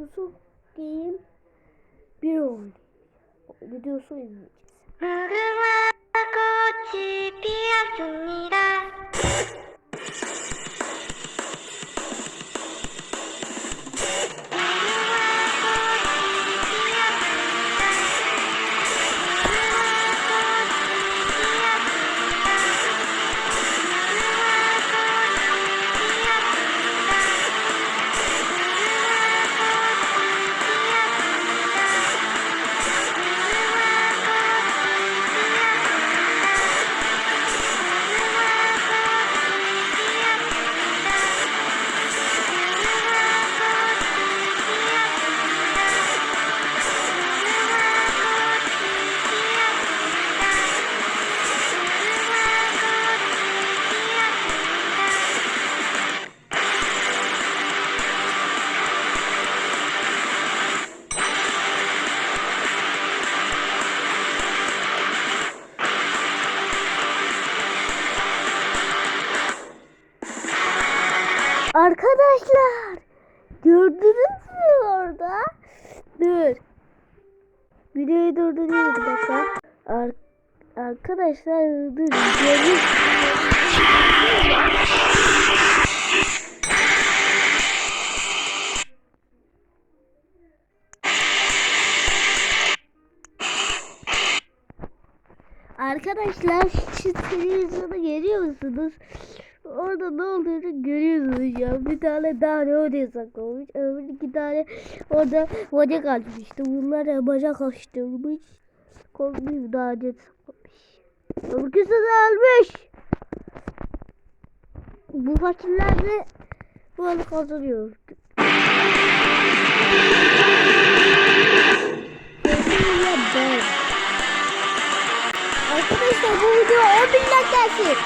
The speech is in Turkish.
Susuk Game bir oyun. Videosu izleyeceğiz. Arkadaşlar gördünüz mü orada? Dur. Videoyu durduruyorum bir dakika. Ar arkadaşlar dur. Gördünüz Arkadaşlar şu televizyonu görüyor musunuz? Orada ne olduğunu görüyorsunuz ya. Bir tane daha ne oraya saklamış. Öbür iki tane orada bacak açmıştı. Bunlar bacak açtırmış. Kolunu daha önce saklamış. Öbürküsü de almış. Bu fakirler de bunu kazanıyor. Kesinlikle ben. Arkadaşlar bu video 10 bin like gelsin.